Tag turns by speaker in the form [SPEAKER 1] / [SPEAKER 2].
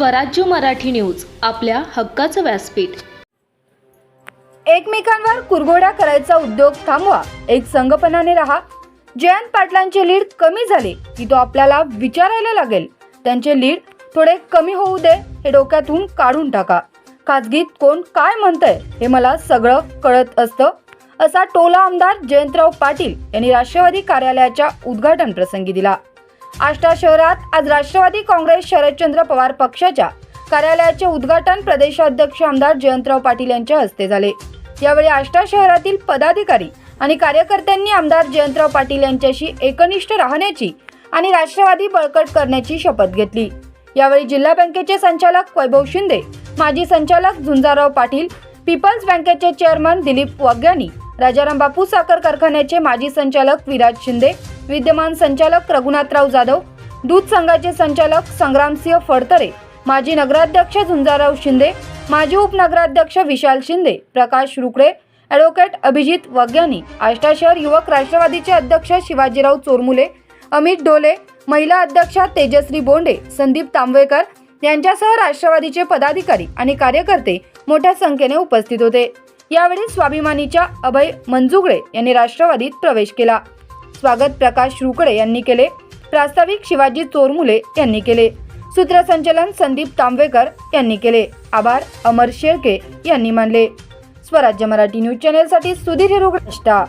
[SPEAKER 1] स्वराज्य मराठी न्यूज आपल्या हक्काचं व्यासपीठ.
[SPEAKER 2] एकमेकांवर कुरघोड्या करायचा उद्योग थांबवा एक संगपनाने राहा. जयंत पाटलांचे लीड कमी झाले की तो आपल्याला विचारायला लागेल. त्यांचे लीड थोडे कमी होऊ दे हे डोक्यातून काढून टाका. खाजगीत कोण काय म्हणतंय हे मला सगळं कळत असतं असा टोला आमदार जयंतराव पाटील यांनी राष्ट्रवादी कार्यालयाच्या उद्घाटन प्रसंगी दिला. आष्टा शहरात आज राष्ट्रवादी काँग्रेस शरदचंद्र पवार पक्षाच्या कार्यालयाचे उद्घाटन प्रदेशाध्यक्ष आमदार जयंतराव पाटील यांच्या हस्ते झाले. यावेळी आष्टा शहरातील पदाधिकारी आणि कार्यकर्त्यांनी आमदार जयंतराव पाटील यांच्याशी एकनिष्ठ राहण्याची आणि राष्ट्रवादी बळकट करण्याची शपथ घेतली. यावेळी जिल्हा बँकेचे संचालक वैभव शिंदे माजी संचालक झुंजाराव पाटील पीपल्स बँकेचे चेअरमन दिलीप वाग्यानी राजाराम बापू साखर कारखान्याचे माजी संचालक विराज शिंदे विद्यमान संचालक रघुनाथराव जाधव दूध संघाचे संचालक संग्रामसिंह फडतरे माजी नगराध्यक्ष झुंजाराव शिंदे माजी उपनगराध्यक्ष विशाल शिंदे प्रकाश रुकडे ॲडव्होकेट अभिजित वग्यानी आष्टा शहर युवक राष्ट्रवादीचे अध्यक्ष शिवाजीराव चोरमुले अमित डोले महिला अध्यक्षा तेजश्री बोंडे संदीप तांबवेकर यांच्यासह राष्ट्रवादीचे पदाधिकारी आणि कार्यकर्ते मोठ्या संख्येने उपस्थित होते. यावेळी स्वाभिमानीच्या अभय मंजुगळे यांनी राष्ट्रवादीत प्रवेश केला. स्वागत प्रकाश रुकडे यांनी केले. प्रास्ताविक शिवाजी चोरमुले यांनी केले. सूत्रसंचलन संदीप तांबेकर यांनी केले. आभार अमर शेळके यांनी मानले. स्वराज्य मराठी न्यूज चॅनेलसाठी सुधीर हिरुगष्टा